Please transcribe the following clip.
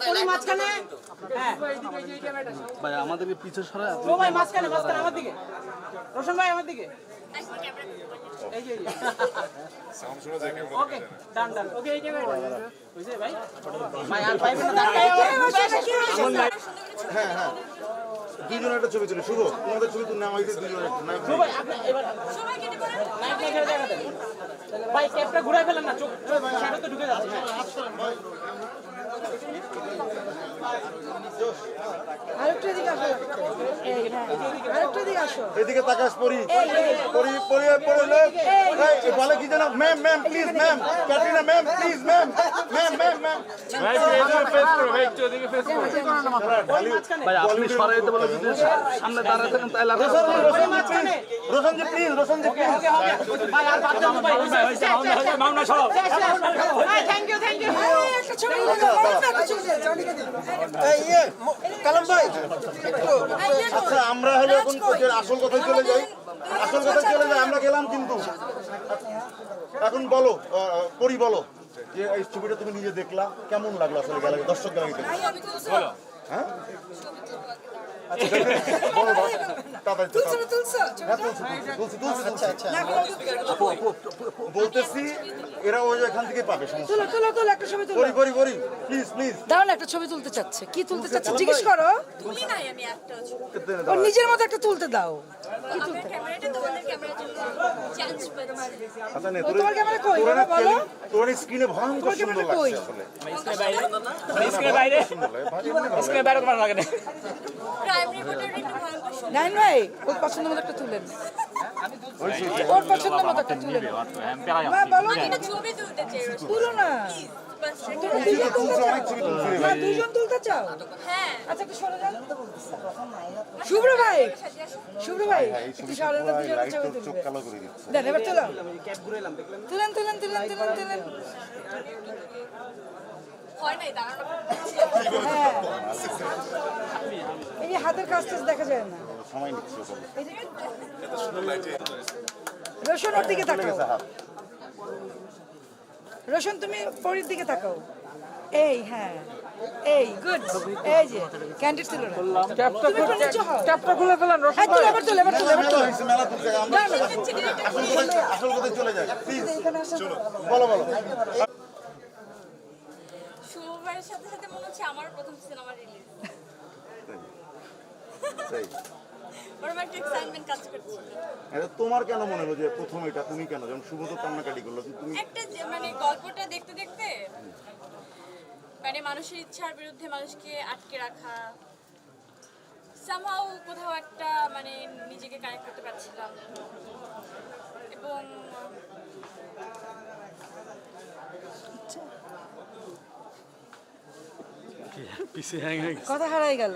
পরি মাঝখানে? হ্যাঁ। ভাই আমাদেরকে পিছে সরা? ও ভাই মাঝখানে মাঝখানে আমার দিকে। রোশন ভাই আমার দিকে। এই যে ওকে ডান ডান। ওকে এই জায়গায় বুঝছে ভাই। ভাই আর পাইবেন না দাঁড়ায় হ্যাঁ হ্যাঁ। দুইজন একটা ছবি তুলি শুভ। তোমাদের ছবি তুলে আমাদের দুইজন একটা না ভাই আপনি এবার নাইট মেকারে জায়গা দেন ভাই ক্যাপটা ঘুরাই ফেলেন না চোখ তো ঢুকে যাচ্ছে হ্যাঁ আরেকটু এদিকে হ্যাঁ। এদিকে এদিকে তাকাস পরি পরি পরি পরি বলে কি জানো ma'am ma'am please ma'am Katrina ma'am please ma'am ma'am ma'am ma'am ভাই আপনি সরাই দিতে বলে যদি সামনে দাঁড়ায় থাকেন তাহলে আর রোশন জি প্লিজ রোশন জি প্লিজ ভাই আর বাদ দেন ভাই মামলা সরো thank you thank you Kalam ভাই। আচ্ছা আমরা হলো এখন আসল কথায় চলে যাই। আসল কথায় চলে যাই আমরা গেলাম কিন্তু। এখন বলো পরি বলো যে এই ছবিটা তুমি নিজে দেখলা কেমন লাগল আসলে গ্যালারি দর্শক গ্যালারিতে? হ্যাঁ? আচ্ছা বলো। বলতেছি এরা ওই এখান থেকে পাবে সমস্যা। তুলো, তুলো, তুলো, একটা ছবি তুলো। পরি পরি পরি প্লিজ প্লিজ দাও না, একটা ছবি তুলতে চাচ্ছে। কি তুলতে চাচ্ছে? জিজ্ঞেস করো। তুলি নাই আমি একটা ও নিজের মতো একটা তুলতে দাও। কি তুলতে? ক্যামেরাটা তোমাদের ক্যামেরার জন্য চান্স পাচ্ছি আচ্ছা নে ও, তোর তোমার ক্যামেরা কই? বাবা, বলো। তোর স্ক্রিনে ভয়ঙ্কর তোমার সুন্দর ক্যামেরা কই? লাগছে আসলে। স্ক্রিনের বাইরে। বাইরে? তোমার লাগে না। ক্রাইম নাইন ভাই ওর পছন্দ মতো একটা তুলেন ওর পছন্দ মতো একটা তুলেন মা, বলো। তুলো না। দুজন তুলতে চাও? আচ্ছা শুভ্র শুভ্র হয়। হাতের কাজ দেখা যায় না। সময় নিচ্ছে। রোশন দিকে তাকাও। হাত রোশন তুমি পরির দিকে তাকাও। এই হ্যাঁ। এই গুড এই যে ক্যান্ডিড ছিল না নিচু হও। ক্যাপটা খুলে ফেলেন হ্যাঁ তুলো এবার তুলো এবার তুলো এবার হয়েছে, মেলা তুলছে আমরা আসল কথায় আসল কথায় চলে যাই প্লিজ আসো। বলো বলো। শুভবার সাথে সাথে মনে হচ্ছে আমার প্রথম সিনেমা রিলিজ সেই। তোমার কেন মনে হলো যে প্রথম এটা? তুমি কেন? যেমন শুভ তো কান্নাকাটি করল তুমি একটা মানে গল্পটা দেখতে দেখতে মানে মানুষের ইচ্ছার বিরুদ্ধে মানুষকে আটকে রাখা সামহাও কোথাও একটা মানে নিজেকে কানেক্ট করতে পারছিলাম। এবং হ্যাং হয়ে কথা হারাই গেল।